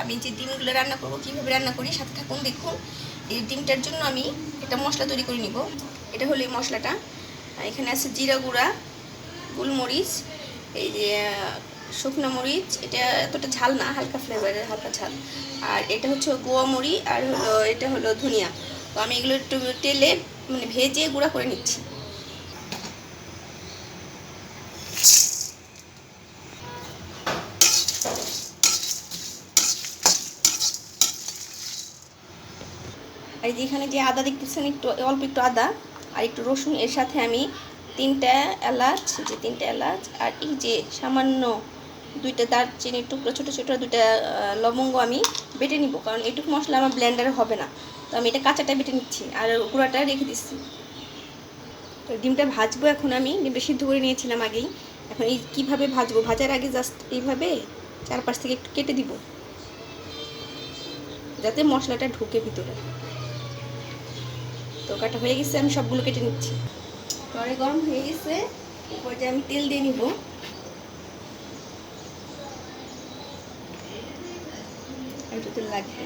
আমি যে ডিমগুলো রান্না করব, কীভাবে রান্না করি, সাথে থাকুন, দেখুন। এই ডিমটার জন্য আমি একটা মশলা তৈরি করে নিব। এটা হলো এই মশলাটা। এখানে আছে জিরা গুঁড়া, গোলমরিচ, এই যে, শুকনো মরিচ। এটা এতটা ঝাল না, হালকা ফ্লেভারের হালকা ঝাল। আর এটা হচ্ছে গোয়া মরি আর হলো, এটা হলো ধনিয়া। তো আমি এগুলো একটু তেলে মানে ভেজে গুঁড়া করে নিচ্ছি। আর এই যে আদা দেখতেছেন, একটু অল্প একটু আদা আর একটু রসুন, এর সাথে আমি তিনটা এলাচ, যে তিনটা এলাচ আর এই যে সামান্য দুইটা দারচিনির টুকরো, ছোটো ছোটো দুইটা লবঙ্গ আমি বেটে নিব, কারণ এটুকু মশলা আমার ব্লেন্ডারে হবে না। তো আমি এটা কাঁচাটা বেটে নিচ্ছি আর গুঁড়াটা রেখে দিচ্ছি। তো ডিমটা ভাজবো এখন আমি ডিমটা সিদ্ধ করে নিয়েছিলাম আগেই। এখন এই কীভাবে ভাজবো? ভাজার আগে জাস্ট এইভাবে চারপাশ থেকে একটু কেটে দিব, যাতে মশলাটা ঢুকে ভিতরে। তো কাটা হয়ে গেছে, আমি সবগুলো কেটে নিচ্ছি। পরে গরম হয়ে গেছে এরপর যে আমি তেল দিয়ে নিব। একটু তেল লাগবে।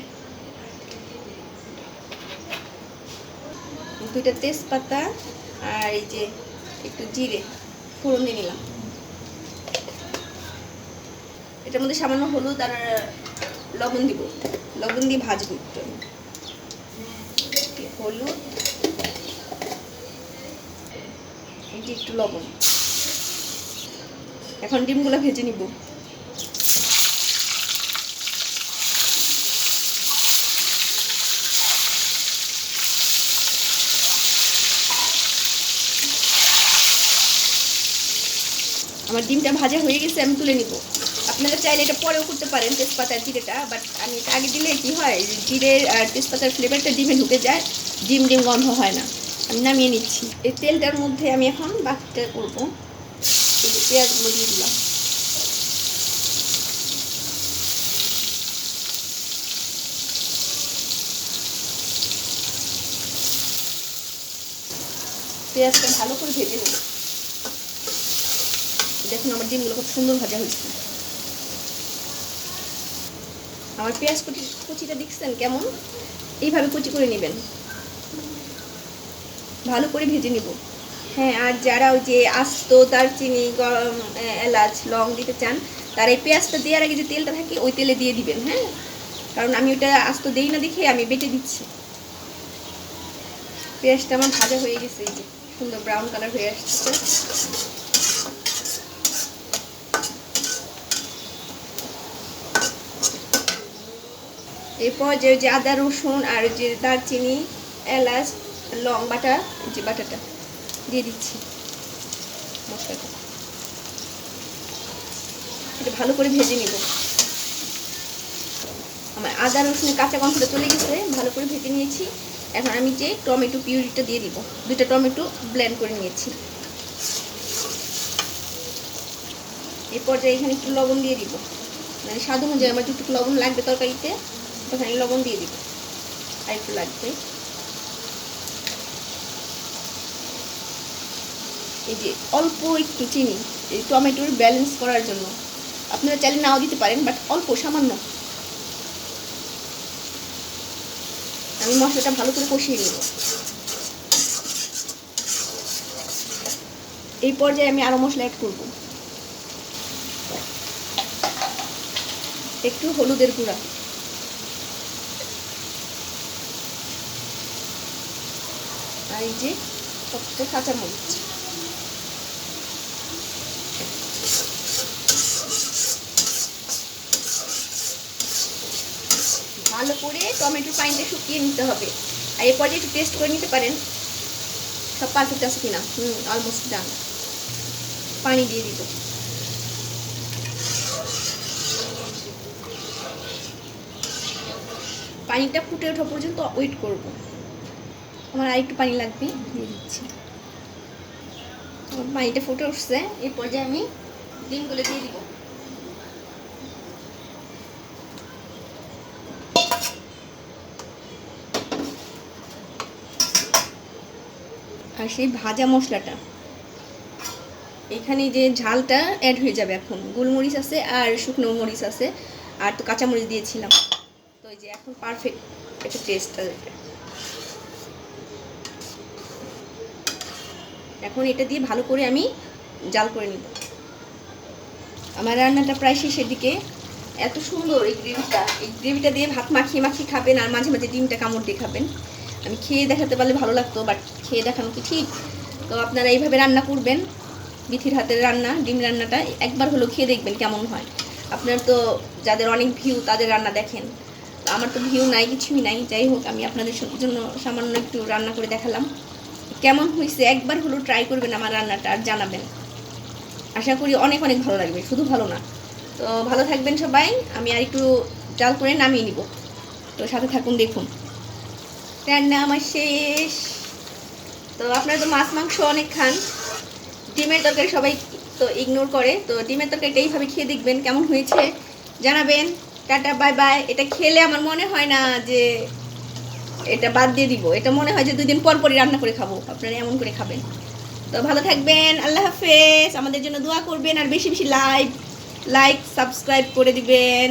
দুইটা তেজপাতা আর এই যে একটু জিরে, ফোড়ন দিয়ে নিলাম। এটার মধ্যে সামান্য হলুদ আর লবণ দিব। লবণ দিয়ে ভাজবো হলুদ এই একটু লবণ। এখন ডিমগুলো ভেজে নিব। আমার ডিমটা ভাজা হয়ে গেছে, আমি তুলে নিব। আপনারা চাইলে এটা পরেও করতে পারেন তেজপাতার জিরেটা বাট আমি এটা আগে দিলে কি হয় জিরের আর তেজপাতার ফ্লেভারটা ডিমে ঢুকে যায়, ডিম ডিম গন্ধ হয় না। আমি নামিয়ে নিচ্ছি। এই তেলটার মধ্যে আমি এখন বাকিটা করব। পেঁয়াজগুলো দিয়ে দিলাম। পেঁয়াজটা ভালো করে ভেজে নেব। দেখুন আমার ডিমগুলো খুব সুন্দর ভাজা হয়েছে। আমার পেঁয়াজ কুচি কুচিটা দেখছেন কেমন? এইভাবে কুচি করে নেবেন। ভালো করে ভেজে নেব। হ্যাঁ আর যারা ওই যে আস্ত দারচিনি, গরম এলাচ, লং দিতে চান, তারা এই পেঁয়াজটা দেওয়ার আগে যে তেলটা থাকে, ওই তেলে দিয়ে দিবেন হ্যাঁ? কারণ আমি ওটা আস্ত দেই না দেখে আমি বেটে দিচ্ছি। পেঁয়াজটা আমার ভাজা হয়ে গেছে, এই যে সুন্দর ব্রাউন কালার হয়ে আসছে। এরপর যে যে আদা, রসুন আর যে দারচিনি, এলাচ লং বাটা যে বাটাটা দিয়ে দিচ্ছি। মশলাটা। এটা ভালো করে ভেজে নিব। আমার আদা রসুনের কাঁচা গন্ধটা চলে গেছে, ভালো করে ভেজে নিয়েছি। এখন আমি যে টমেটো পিউরিটা দিয়ে দিব। দুটো টমেটো ব্লেন্ড করে নিয়েছি। এই পর্যায়ে এখানে একটু লবণ দিয়ে দিব। মানে স্বাদ অনুযায়ী আমার যতটুকু লবণ লাগবে তরকারিতে ওখানে লবণ দিয়ে দিব। আর একটু লাগবে। এই যে অল্প একটু চিনি, এই টমেটোর ব্যালেন্স করার জন্য। আপনারা চাইলে নাও দিতে পারেন বাট অল্প, সামান্য। আমি মশলাটা ভালো করে কষিয়ে নেব। এই পর্যায়ে আমি আরও মশলা অ্যাড করব। একটু হলুদের গুঁড়া। আর এই যে সবটা কাঁচা ভালো করে টমেটোর পানিটা শুকিয়ে নিতে হবে। আর এরপর একটু টেস্ট করে নিতে পারেন। সব পারফেক্ট আছে কিনা? হুম অলমোস্ট ডান পানি দিয়ে দিব। পানিটা ফুটে ওঠা পর্যন্ত ওয়েট করব। আমার আরেকটু পানি লাগবে, দিয়ে দিচ্ছি। পানিটা ফুটে উঠছে এই পর্যায়ে আমি ডিমগুলো দিয়ে দিব। আর সেই ভাজা মশলাটা। এখানে যে ঝালটা অ্যাড হয়ে যাবে এখন। গোলমরিচ আছে আর শুকনো মরিচ আছে। আর তো কাঁচামরিচ দিয়েছিলাম। তো এই যে এখন পারফেক্ট একটা টেস্ট এখন এটা দিয়ে ভালো করে আমি জাল করে নিব। আমার রান্নাটা প্রায় শেষের দিকে। এত সুন্দর এই গ্রেভিটা এই গ্রেভিটা দিয়ে ভাত মাখিয়ে মাখিয়ে খাবেন আর মাঝে মাঝে ডিমটা কামড় দিয়ে খাবেন। আমি খেয়ে দেখাতে পারলে ভালো লাগতো বাট খেয়ে দেখানো কি ঠিক? তো আপনারা এইভাবে রান্না করবেন, বিথির হাতের রান্না, ডিম রান্নাটা, একবার হলেও খেয়ে দেখবেন কেমন হয়। আপনার তো যাদের অনেক ভিউ, তাদের রান্না দেখেন। তো আমার তো ভিউ নাই, কিছুই নাই, যাই হোক, আমি আপনাদের জন্য সামান্য একটু রান্না করে দেখালাম। কেমন হয়েছে, একবার হলেও ট্রাই করবেন আমার রান্নাটা আর জানাবেন। আশা করি অনেক অনেক ভালো লাগবে, শুধু ভালো না। তো ভালো থাকবেন সবাই, আমি আর একটু জাল করে নামিয়ে নিব। তো সাথে থাকুন, দেখুন। রান্না আমার শেষ। তো আপনারা তো মাছ, মাংস অনেক খান। ডিমের তরকারি সবাই তো ইগনোর করে। তো ডিমের তরকারিটা এইভাবে খেয়ে দেখবেন কেমন হয়েছে। জানাবেন। টাটা বাই বাই এটা খেলে আমার মনে হয় না যে এটা বাদ দিয়ে দিব। এটা মনে হয় যে দুই দিন পর পরই রান্না করে খাব। আপনারা এমন করে খাবেন। তো ভালো থাকবেন। আল্লাহ হাফেজ। আমাদের জন্য দোয়া করবেন। আর বেশি বেশি লাইক লাইক সাবস্ক্রাইব করে দিবেন।